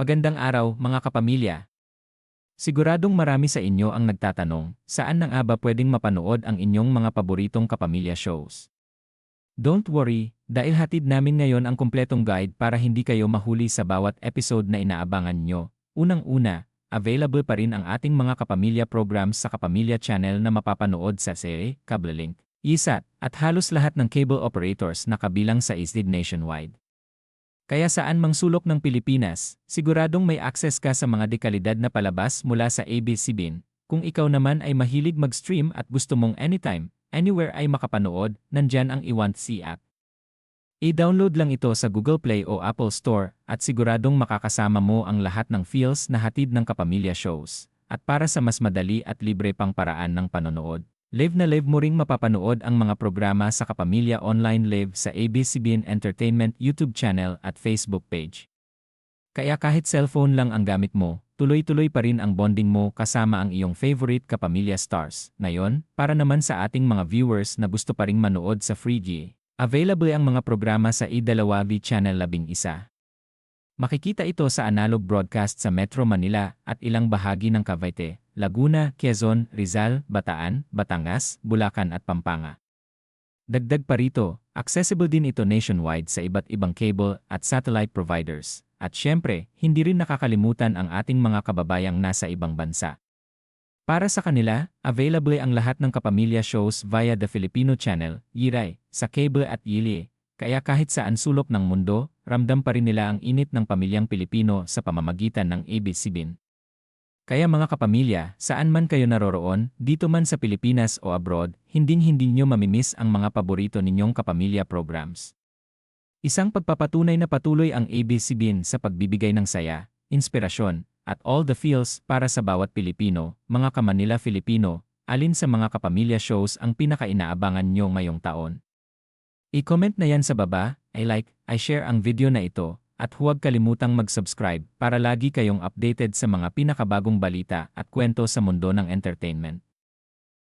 Magandang araw mga kapamilya. Siguradong marami sa inyo ang nagtatanong, saan na nga ba pwedeng mapanood ang inyong mga paboritong kapamilya shows? Don't worry, dahil hatid namin ngayon ang kumpletong guide para hindi kayo mahuli sa bawat episode na inaabangan nyo. Unang-una, available pa rin ang ating mga kapamilya programs sa Kapamilya Channel na mapapanood sa SERE, Cablelink, ISAT, at halos lahat ng cable operators na kabilang sa ISDID nationwide. Kaya saan mang sulok ng Pilipinas, siguradong may access ka sa mga dekalidad na palabas mula sa ABS-CBN. Kung ikaw naman ay mahilig mag-stream at gusto mong anytime, anywhere ay makapanood, nandyan ang Iwant C app. I-download lang ito sa Google Play o Apple Store at siguradong makakasama mo ang lahat ng feels na hatid ng kapamilya shows. At para sa mas madali at libre pang paraan ng panonood, Live na live mo ring mapapanood ang mga programa sa Kapamilya Online Live sa ABCBN Entertainment YouTube channel at Facebook page. Kaya kahit cellphone lang ang gamit mo, tuloy-tuloy pa rin ang bonding mo kasama ang iyong favorite kapamilya stars. Ngayon, para naman sa ating mga viewers na gusto pa ring manood sa Free available ang mga programa sa I2V Channel 11. Makikita ito sa analog broadcast sa Metro Manila at ilang bahagi ng Cavite, Laguna, Quezon, Rizal, Bataan, Batangas, Bulacan at Pampanga. Dagdag pa rito, accessible din ito nationwide sa iba't ibang cable at satellite providers. At syempre, hindi rin nakakalimutan ang ating mga kababayang nasa ibang bansa. Para sa kanila, available ang lahat ng kapamilya shows via the Filipino Channel, Yiray, sa cable at Yili, kaya kahit saan sulok ng mundo, ramdam pa rin nila ang init ng pamilyang Pilipino sa pamamagitan ng ABS-CBN. Kaya mga kapamilya, saan man kayo naroroon, dito man sa Pilipinas o abroad, hinding-hindi nyo mamimiss ang mga paborito ninyong kapamilya programs. Isang pagpapatunay na patuloy ang ABS-CBN sa pagbibigay ng saya, inspirasyon, at all the feels para sa bawat Pilipino, mga kamanila Filipino, alin sa mga kapamilya shows ang pinaka-inaabangan nyo ngayong taon. I-comment na yan sa baba, i-like, i-share ang video na ito, at huwag kalimutang mag-subscribe para lagi kayong updated sa mga pinakabagong balita at kwento sa mundo ng entertainment.